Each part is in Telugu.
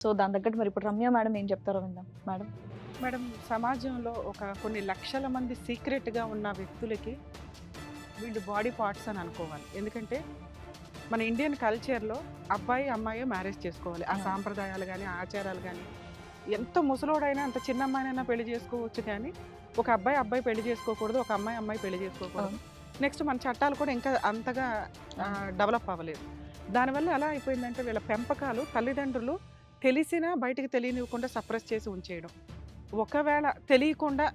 సో దాని తగ్గట్టు మరి ఇప్పుడు రమ్య మేడం ఏం చెప్తారో విందాం. మేడం? మేడం సమాజంలో ఒక కొన్ని లక్షల మంది సీక్రెట్గా ఉన్న వ్యక్తులకి వీళ్ళు బాడీ పార్ట్స్ అని అనుకోవాలి. ఎందుకంటే మన ఇండియన్ కల్చర్లో అబ్బాయి అమ్మాయి మ్యారేజ్ చేసుకోవాలి. ఆ. సాంప్రదాయాలు కానీ ఆచారాలు కానీ ఎంత ముసలోడైనా అంత చిన్న అమ్మాయినైనా పెళ్ళి చేసుకోవచ్చు కానీ ఒక అబ్బాయి అబ్బాయి పెళ్ళి చేసుకోకూడదు ఒక అమ్మాయి అమ్మాయి పెళ్ళి చేసుకోకూడదు. నెక్స్ట్ మన చట్టాలు కూడా ఇంకా అంతగా డెవలప్ అవ్వలేదు. దానివల్ల ఎలా అయిపోయిందంటే వీళ్ళ పెంపకాలు తల్లిదండ్రులు తెలిసినా బయటికి తెలియనివ్వకుండా సప్రెస్ చేసి ఉంచేయడం. ఒకవేళ తెలియకుండా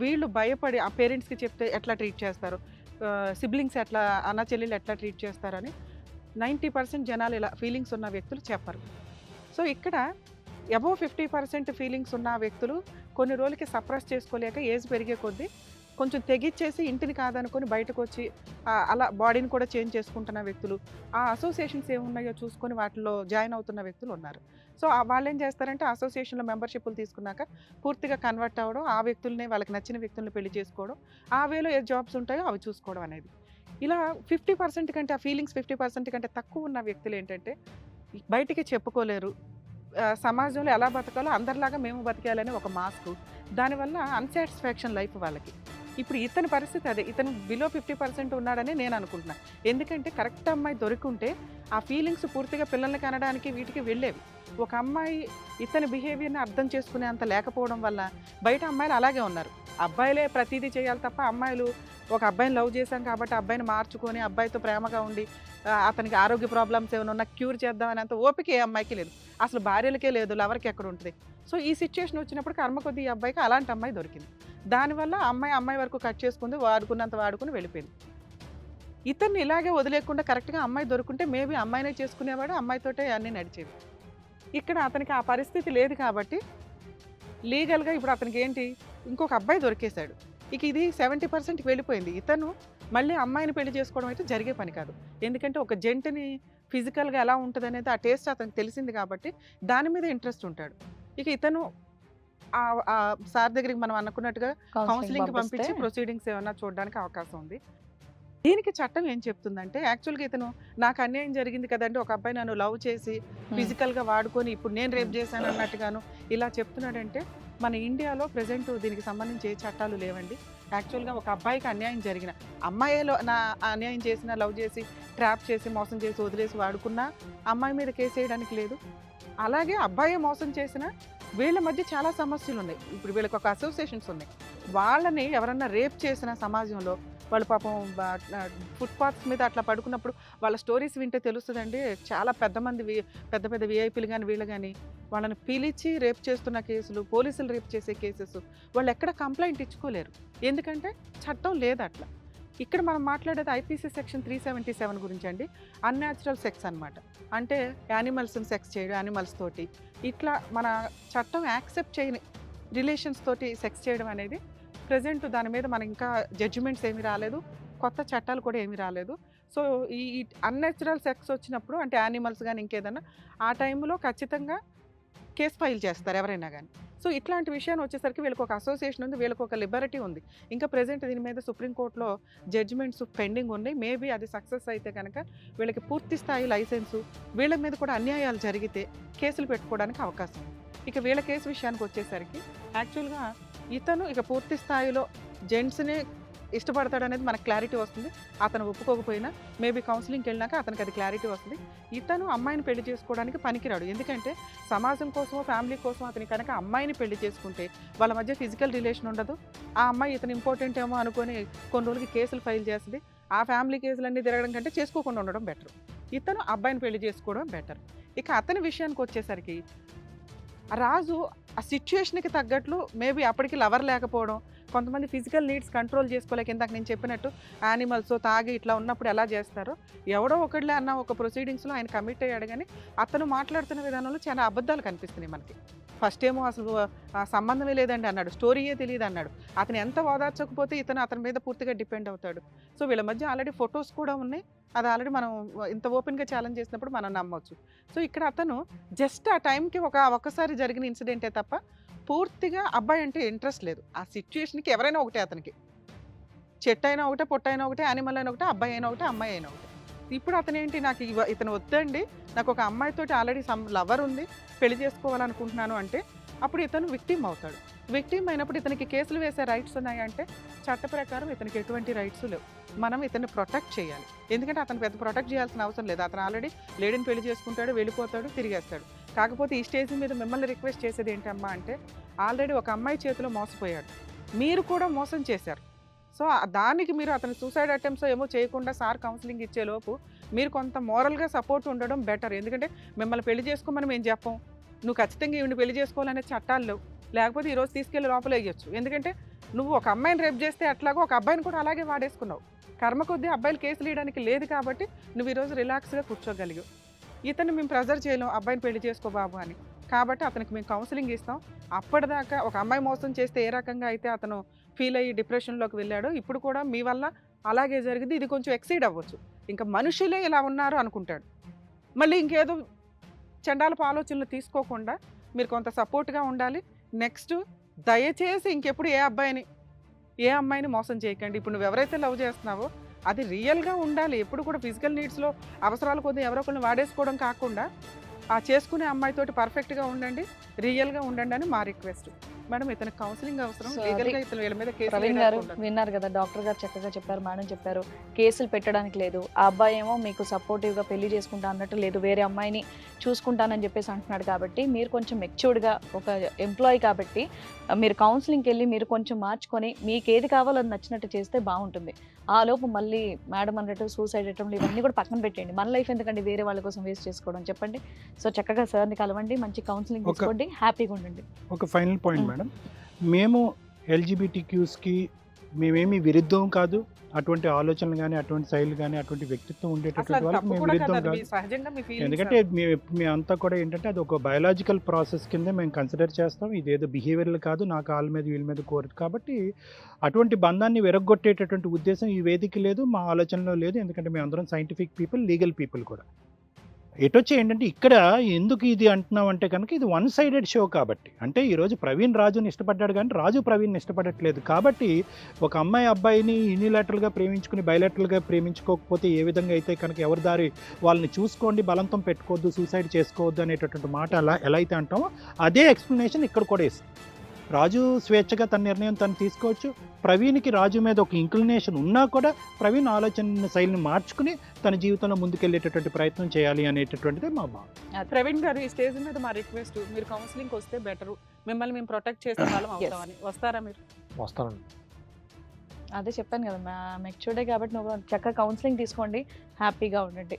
వీళ్ళు భయపడి ఆ పేరెంట్స్కి చెప్తే ఎట్లా ట్రీట్ చేస్తారు? సిబ్లింగ్స్ ఎట్లా అన్న చెల్లెలు ఎట్లా ట్రీట్ చేస్తారని నైంటీ పర్సెంట్ జనాలు ఇలా ఫీలింగ్స్ ఉన్న వ్యక్తులు చెప్పరు. సో ఇక్కడ అబోవ్ ఫిఫ్టీ పర్సెంట్ ఫీలింగ్స్ ఉన్న వ్యక్తులు కొన్ని రోజులకి సప్రెస్ చేసుకోలేక ఏజ్ పెరిగే కొద్దీ కొంచెం తెగిచ్చేసి ఇంటిని కాదనుకొని బయటకు వచ్చి అలా బాడీని కూడా చేంజ్ చేసుకుంటున్న వ్యక్తులు ఆ అసోసియేషన్స్ ఏమున్నాయో చూసుకొని వాటిలో జాయిన్ అవుతున్న వ్యక్తులు ఉన్నారు. సో ఆ వాళ్ళు ఏం చేస్తారంటే అసోసియేషన్లో మెంబర్షిప్లు తీసుకున్నాక పూర్తిగా కన్వర్ట్ అవ్వడం ఆ వ్యక్తులనే వాళ్ళకి నచ్చిన వ్యక్తులను పెళ్ళి చేసుకోవడం ఆ వేలో ఏ జాబ్స్ ఉంటాయో అవి చూసుకోవడం అనేది. ఇలా ఫిఫ్టీ పర్సెంట్ కంటే ఆ ఫీలింగ్స్ ఫిఫ్టీ పర్సెంట్ కంటే తక్కువ ఉన్న వ్యక్తులు ఏంటంటే బయటికి చెప్పుకోలేరు. సమాజంలో ఎలా బతకాలో అందరిలాగా మేము బతికేయాలని ఒక మాస్క్. దానివల్ల అన్సాటిస్ఫాక్షన్ లైఫ్ వాళ్ళకి. ఇప్పుడు ఇతని పరిస్థితి అదే. ఇతను బిలో ఫిఫ్టీ పర్సెంట్ ఉన్నాడని నేను అనుకుంటున్నాను ఎందుకంటే కరెక్ట్ అమ్మాయి దొరికింటే ఆ ఫీలింగ్స్ పూర్తిగా పిల్లల్ని కనడానికి వీటికి వెళ్ళేవి. ఒక అమ్మాయి ఇతని బిహేవియర్ని అర్థం చేసుకునే అంత లేకపోవడం వల్ల బయట అమ్మాయిలు అలాగే ఉన్నారు. అబ్బాయిలే ప్రతిదీ చేయాలి తప్ప అమ్మాయిలు ఒక అబ్బాయిని లవ్ చేశాం కాబట్టి అబ్బాయిని మార్చుకొని అబ్బాయితో ప్రేమగా ఉండి అతనికి ఆరోగ్య ప్రాబ్లమ్స్ ఏమైనా ఉన్నా క్యూర్ చేద్దామని అంత ఓపిక ఏ అమ్మాయికి లేదు. అసలు భార్యలకే లేదు లవర్కి ఎక్కడ ఉంటుంది? సో ఈ సిచ్యువేషన్ వచ్చినప్పుడు కర్మ కొద్ది ఈ అబ్బాయికి అలాంటి అమ్మాయి దొరికింది. దానివల్ల అమ్మాయి అమ్మాయి వరకు కట్ చేసుకుంది వాడుకున్నంత వాడుకుని వెళ్ళిపోయింది. ఇతన్ని ఇలాగే వదిలేకుండా కరెక్ట్గా అమ్మాయి దొరుకుంటే మేబీ అమ్మాయినే చేసుకునేవాడు అమ్మాయితోటే అన్నీ నడిచేవి. ఇక్కడ అతనికి ఆ పరిస్థితి లేదు కాబట్టి లీగల్గా ఇప్పుడు అతనికి ఏంటి? ఇంకొక అబ్బాయి దొరికేశాడు. ఇక ఇది సెవెంటీ పర్సెంట్కి వెళ్ళిపోయింది. ఇతను మళ్ళీ అమ్మాయిని పెళ్ళి చేసుకోవడం అయితే జరిగే పని కాదు. ఎందుకంటే ఒక జంటని ఫిజికల్గా ఎలా ఉంటుంది అనేది ఆ టేస్ట్ అతనికి తెలిసింది కాబట్టి దాని మీద ఇంట్రెస్ట్ ఉంటాడు. ఇక ఇతను సార్ దగ్గరికి మనం అనుకున్నట్టుగా కౌన్సిలింగ్ పంపించి ప్రొసీడింగ్స్ ఏమైనా చూడడానికి అవకాశం ఉంది. దీనికి చట్టం ఏం చెప్తుందంటే యాక్చువల్గా ఇతను నాకు అన్యాయం జరిగింది కదండి ఒక అబ్బాయి నన్ను లవ్ చేసి ఫిజికల్గా వాడుకొని ఇప్పుడు నేను రేప్ చేశాను అన్నట్టుగాను ఇలా చెప్తున్నాడంటే మన ఇండియాలో ప్రజెంట్ దీనికి సంబంధించి ఏ చట్టాలు లేవండి. యాక్చువల్గా ఒక అబ్బాయికి అన్యాయం జరిగిన అమ్మాయిలో నా అన్యాయం చేసిన లవ్ చేసి ట్రాప్ చేసి మోసం చేసి వదిలేసి వాడుకున్నా అమ్మాయి మీద కేసు వేయడానికి లేదు. అలాగే అబ్బాయి మోసం చేసిన వీళ్ళ మధ్య చాలా సమస్యలు ఉన్నాయి. ఇప్పుడు వీళ్ళకి ఒక అసోసియేషన్స్ ఉన్నాయి. వాళ్ళని ఎవరన్నా రేప్ చేసిన సమాజంలో వాళ్ళు పాపం ఫుట్పాత్స్ మీద అట్లా పడుకున్నప్పుడు వాళ్ళ స్టోరీస్ వింటే తెలుస్తుందండి. చాలా పెద్ద మంది వి- పెద్ద పెద్ద విఐపీలు కానీ వీళ్ళు కానీ వాళ్ళని పిలిచి రేప్ చేస్తున్న కేసులు పోలీసులు రేప్ చేసే కేసెస్ వాళ్ళు ఎక్కడ కంప్లైంట్ ఇచ్చుకోలేరు. ఎందుకంటే చట్టం లేదు అట్లా. ఇక్కడ మనం మాట్లాడేది IPC section three seventy seven గురించి అండి అన్యాచురల్ సెక్స్ అనమాట అంటే యానిమల్స్ని సెక్స్ చేయడం యానిమల్స్ తోటి. ఇట్లా మన చట్టం యాక్సెప్ట్ చేయని రిలేషన్స్ తోటి సెక్స్ చేయడం అనేది ప్రజెంట్ దాని మీద మనకి ఇంకా జడ్జిమెంట్స్ ఏమీ రాలేదు. కొత్త చట్టాలు కూడా ఏమీ రాలేదు. సో ఈ అన్యాచురల్ సెక్స్ వచ్చినప్పుడు అంటే యానిమల్స్ కానీ ఇంకేదన్నా ఆ టైంలో ఖచ్చితంగా కేసు ఫైల్ చేస్తారు ఎవరైనా కానీ సో ఇట్లాంటి విషయాన్ని వచ్చేసరికి వీళ్ళకి ఒక అసోసియేషన్ ఉంది వీళ్ళకి ఒక లిబర్టీ ఉంది. ఇంకా ప్రెజెంట్ దీని మీద సుప్రీంకోర్టులో జడ్జిమెంట్స్ పెండింగ్ ఉన్నాయి. మేబీ అది సక్సెస్ అయితే కనుక వీళ్ళకి పూర్తి స్థాయి లైసెన్సు వీళ్ళ మీద కూడా అన్యాయాలు జరిగితే కేసులు పెట్టుకోవడానికి అవకాశం ఉంది. ఇక వీళ్ళ కేసు విషయానికి వచ్చేసరికి యాక్చువల్గా ఇతను ఇక పూర్తి స్థాయిలో జెంట్స్నే ఇష్టపడతాడు అనేది మనకు క్లారిటీ వస్తుంది. అతను ఒప్పుకోకపోయినా మేబీ కౌన్సిలింగ్కి వెళ్ళినాక అతనికి అది క్లారిటీ వస్తుంది. ఇతను అమ్మాయిని పెళ్ళి చేసుకోవడానికి పనికిరాడు. ఎందుకంటే సమాజం కోసమో ఫ్యామిలీ కోసం అతని కనుక అమ్మాయిని పెళ్ళి చేసుకుంటే వాళ్ళ మధ్య ఫిజికల్ రిలేషన్ ఉండదు. ఆ అమ్మాయి ఇతను ఇంపార్టెంట్ ఏమో అనుకొని కొన్ని రోజులకి కేసులు ఫైల్ చేస్తుంది. ఆ ఫ్యామిలీ కేసులన్నీ తిరగడం కంటే చేసుకోకుండా ఉండడం బెటర్ ఇతను అబ్బాయిని పెళ్ళి చేసుకోవడం బెటర్ ఇక అతని విషయానికి వచ్చేసరికి రాజు ఆ సిచ్యుయేషన్కి తగ్గట్లు మేబీ అప్పటికి లవర్ లేకపోవడం కొంతమంది ఫిజికల్ నీడ్స్ కంట్రోల్ చేసుకోలేక ఇందాక నేను చెప్పినట్టు యానిమల్స్ తాగి ఇట్లా ఉన్నప్పుడు ఎలా చేస్తారో ఎవడో ఒకళ్ళే అన్న ఒక ప్రొసీడింగ్స్లో ఆయన కమిట్ అయ్యాడు కానీ అతను మాట్లాడుతున్న విధానంలో చాలా అబద్ధాలు కనిపిస్తున్నాయి మనకి. ఫస్ట్ ఏమో అసలు సంబంధమే లేదండి అన్నాడు స్టోరీయే తెలియదు అన్నాడు. అతను ఎంత ఓదార్చకపోతే ఇతను అతని మీద పూర్తిగా డిపెండ్ అవుతాడు. సో వీళ్ళ మధ్య ఆల్రెడీ ఫొటోస్ కూడా ఉన్నాయి. అది ఆల్రెడీ మనం ఇంత ఓపెన్గా ఛాలెంజ్ చేసినప్పుడు మనం నమ్మవచ్చు సో ఇక్కడ అతను జస్ట్ ఆ టైంకి ఒక ఒక్కసారి జరిగిన ఇన్సిడెంటే తప్ప పూర్తిగా అబ్బాయి అంటే ఇంట్రెస్ట్ లేదు. ఆ సిచ్యుయేషన్కి ఎవరైనా ఒకటే అతనికి. చెట్టు అయినా ఒకటే పొట్ట అయినా ఒకటే అనిమల్ అయినా ఒకటే అబ్బాయి అయినా ఒకటే అమ్మాయి అయినా ఒకటే. ఇప్పుడు అతను ఏంటి నాకు ఇవ- ఇతను వద్దండి. నాకు ఒక అమ్మాయితోటి ఆల్రెడీ సమ్ లవర్ ఉంది. పెళ్ళి చేసుకోవాలనుకుంటున్నాను అంటే అప్పుడు ఇతను విక్టిమ్ అవుతాడు. విక్టిమ్ అయినప్పుడు ఇతనికి కేసులు వేసే రైట్స్ ఉన్నాయంటే చట్ట ప్రకారం ఇతనికి ఎటువంటి రైట్స్ లేవు. మనం ఇతన్ని ప్రొటెక్ట్ చేయాలి. ఎందుకంటే అతను పెద్ద ప్రొటెక్ట్ చేయాల్సిన అవసరం లేదు. అతను ఆల్రెడీ లేడీని పెళ్ళి చేసుకుంటాడు వెళ్ళిపోతాడు తిరిగేస్తాడు. కాకపోతే ఈ స్టేజ్ మీద మిమ్మల్ని రిక్వెస్ట్ చేసేది ఏంటమ్మా అంటే ఆల్రెడీ ఒక అమ్మాయి చేతిలో మోసపోయాడు. మీరు కూడా మోసం చేశారు. సో దానికి మీరు అతని సూసైడ్ అటెంప్ట్స్ ఏమో చేయకుండా సార్ కౌన్సిలింగ్ ఇచ్చేలోపు మీరు కొంత మోరల్గా సపోర్ట్ ఉండడం బెటర్. ఎందుకంటే మిమ్మల్ని పెళ్ళి చేసుకోమని మేము చెప్పం. నువ్వు ఖచ్చితంగా ఈవిని పెళ్ళి చేసుకోవాలనే చట్టాలు లేవు. లేకపోతే ఈరోజు తీసుకెళ్ళి లోపల వేయచ్చు. ఎందుకంటే నువ్వు ఒక అమ్మాయిని రేపు చేస్తే అట్లాగో ఒక అబ్బాయిని కూడా అలాగే వాడేసుకున్నావు. కర్మ కొద్దీ అబ్బాయిలు కేసులు వేయడానికి లేదు కాబట్టి నువ్వు ఈరోజు రిలాక్స్గా కూర్చోగలిగావు. ఇతను మేము ప్రెజర్ చేయలేం అబ్బాయిని పెళ్ళి చేసుకో బాబు అని. కాబట్టి అతనికి మేము కౌన్సిలింగ్ ఇస్తాం. అప్పటిదాకా ఒక అమ్మాయి మోసం చేస్తే ఏ రకంగా అయితే అతను ఫీల్ అయ్యి డిప్రెషన్లోకి వెళ్ళాడో ఇప్పుడు కూడా మీ వల్ల అలాగే జరిగింది. ఇది కొంచెం ఎక్సీడ్ అవ్వచ్చు. ఇంకా మనుషులే ఇలా ఉన్నారు అనుకుంటాడు. మళ్ళీ ఇంకేదో చండాలపు ఆలోచనలు తీసుకోకుండా మీరు కొంత సపోర్ట్గా ఉండాలి. నెక్స్ట్ దయచేసి ఇంకెప్పుడు ఏ అబ్బాయిని ఏ అమ్మాయిని మోసం చేయకండి. ఇప్పుడు నువ్వు ఎవరైతే లవ్ చేస్తున్నావో అది రియల్గా ఉండాలి. ఎప్పుడు కూడా ఫిజికల్ నీడ్స్లో అవసరాలు కొద్దిగా ఎవరో ఒకరిని వాడేసుకోవడం కాకుండా ఆ చేసుకునే అమ్మాయితోటి పర్ఫెక్ట్గా ఉండండి రియల్గా ఉండండి అని మా రిక్వెస్ట్ మేడం ఇతనికి కౌన్సిలింగ్ అవసరం. So, లీగల్గా ఇతను వీళ్ళ మీద కేసు ప్రవీణ్ గారు విన్నారు కదా డాక్టర్ గారు చక్కగా చెప్పారు మేడం చెప్పారు. కేసులు పెట్టడానికి లేదు. ఆ అబ్బాయి ఏమో మీకు సపోర్టివ్గా పెళ్ళి చేసుకుంటా అన్నట్టు లేదు. వేరే అమ్మాయిని చూసుకుంటానని చెప్పేసి అంటున్నాడు కాబట్టి మీరు కొంచెం మెచ్యూర్డ్గా ఒక ఎంప్లాయీ కాబట్టి మీరు కౌన్సిలింగ్కి వెళ్ళి మీరు కొంచెం మార్చుకొని మీకు ఏది కావాలో అది నచ్చినట్టు చేస్తే బాగుంటుంది. ఆ లోపు మళ్ళీ మేడం అన్నట్టు సూసైడ్ అటెంప్ట్లు ఇవన్నీ కూడా పక్కన పెట్టండి మన లైఫ్ ఎందుకండి వేరే వాళ్ళ కోసం వేస్ట్ చేసుకోవడం చెప్పండి? సో చక్కగా సార్ని కలవండి మంచి కౌన్సిలింగ్ తీసుకోండి హ్యాపీగా ఉండండి. ఒక ఫైనల్ పాయింట్. మేడం. మేము ఎల్జిబిటిక్యూస్కి మేమేమి విరుద్ధం కాదు. అటువంటి ఆలోచనలు కానీ అటువంటి శైలి కానీ అటువంటి వ్యక్తిత్వం ఉండేటటువంటి వాళ్ళకి మేము విరుద్ధం కదా. ఎందుకంటే మేము మేము అంతా కూడా ఏంటంటే అది ఒక బయలాజికల్ ప్రాసెస్ కింద మేము కన్సిడర్ చేస్తాం. ఇదేదో బిహేవియర్లు కాదు. నా కాళ్ళ మీద వీళ్ళ మీద కోరదు కాబట్టి అటువంటి బంధాన్ని విరగొట్టేటటువంటి ఉద్దేశం ఈ వేదిక లేదు. మా ఆలోచనలో లేదు. ఎందుకంటే మేము అందరం సైంటిఫిక్ పీపుల్ లీగల్ పీపుల్ కూడా. ఎటొచ్చి ఏంటంటే ఇక్కడ ఎందుకు ఇది అంటున్నాం అంటే కనుక ఇది వన్ సైడెడ్ షో కాబట్టి. అంటే ఈరోజు ప్రవీణ్ రాజుని ఇష్టపడ్డాడు కానీ రాజు ప్రవీణ్ ఇష్టపడట్లేదు. కాబట్టి ఒక అమ్మాయి అబ్బాయిని యూనిలాటరల్గా ప్రేమించుకుని బయలాటరల్గా ప్రేమించుకోకపోతే ఏ విధంగా అయితే కనుక ఎవరి దారి వాళ్ళని చూసుకోండి బలంతం పెట్టుకోవద్దు సూసైడ్ చేసుకోవద్దు అనేటటువంటి మాట అలా ఎలా అయితే అంటామో అదే ఎక్స్ప్లెనేషన్ ఇక్కడ కూడా ఇస్తుంది. రాజు స్వేచ్ఛగా తన నిర్ణయం తను తీసుకోవచ్చు. ప్రవీణ్కి రాజు మీద ఒక ఇంక్లినేషన్ ఉన్నా కూడా ప్రవీణ్ ఆలోచన శైలిని మార్చుకుని తన జీవితంలో ముందుకెళ్ళేటటువంటి ప్రయత్నం చేయాలి అనేటటువంటిది మా భావం ప్రవీణ్ గారు ఈ స్టేజ్ మీద మా రిక్వెస్ట్ మీరు కౌన్సిలింగ్ వస్తే బెటర్. మిమ్మల్ని మేము ప్రొటెక్ట్ చేసే వాళ్ళం అవుతామని. వస్తారా మీరు? వస్తానండి. అదే చెప్పాను కదా మెచ్యూర్డే కాబట్టి నువ్వు చక్కగా కౌన్సిలింగ్ తీసుకోండి. హ్యాపీగా ఉండండి.